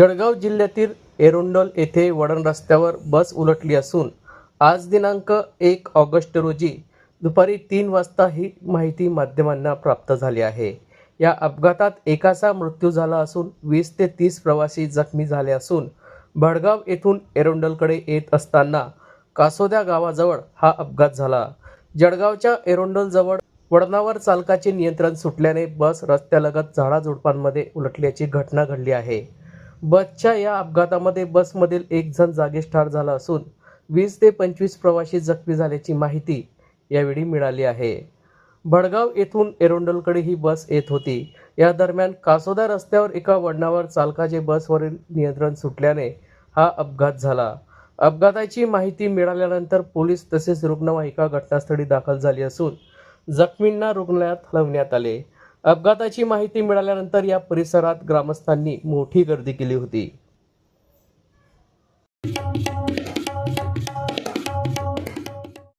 जळगाव जिल्ह्यातील एरोंडल येथे वडण रस्त्यावर बस उलटली असून आज दिनांक एक ऑगस्ट रोजी दुपारी तीन वाजता ही माहिती माध्यमांना प्राप्त झाली आहे. या अपघातात एकाचा मृत्यू झाला असून वीस ते तीस प्रवासी जखमी झाले असून भडगाव येथून एरोंडलकडे येत असताना कासोद्या गावाजवळ हा अपघात झाला. जळगावच्या एरोंडलजवळ वळणावर चालकाचे नियंत्रण सुटल्याने बस रस्त्यालगत झाडाझुडपांमध्ये उलटल्याची घटना घडली आहे. बसच्या या अपघातामध्ये बसमधील एक जण जागीच ठार झाला असून वीस ते पंचवीस प्रवासी जखमी झाल्याची माहिती यावेळी मिळाली आहे. भडगाव येथून एरोंडलकडे ही बस येत होती. या दरम्यान कासोदा रस्त्यावर एका वळणावर चालकाचे बसवरील नियंत्रण सुटल्याने हा अपघात झाला. अपघाताची माहिती मिळाल्यानंतर पोलीस तसेच रुग्णवाहिका घटनास्थळी दाखल झाली असून जखमींना रुग्णालयात हलवण्यात आले. अपघाताची माहिती मिळाल्यानंतर या परिसरात ग्रामस्थांनी मोठी गर्दी केली होती.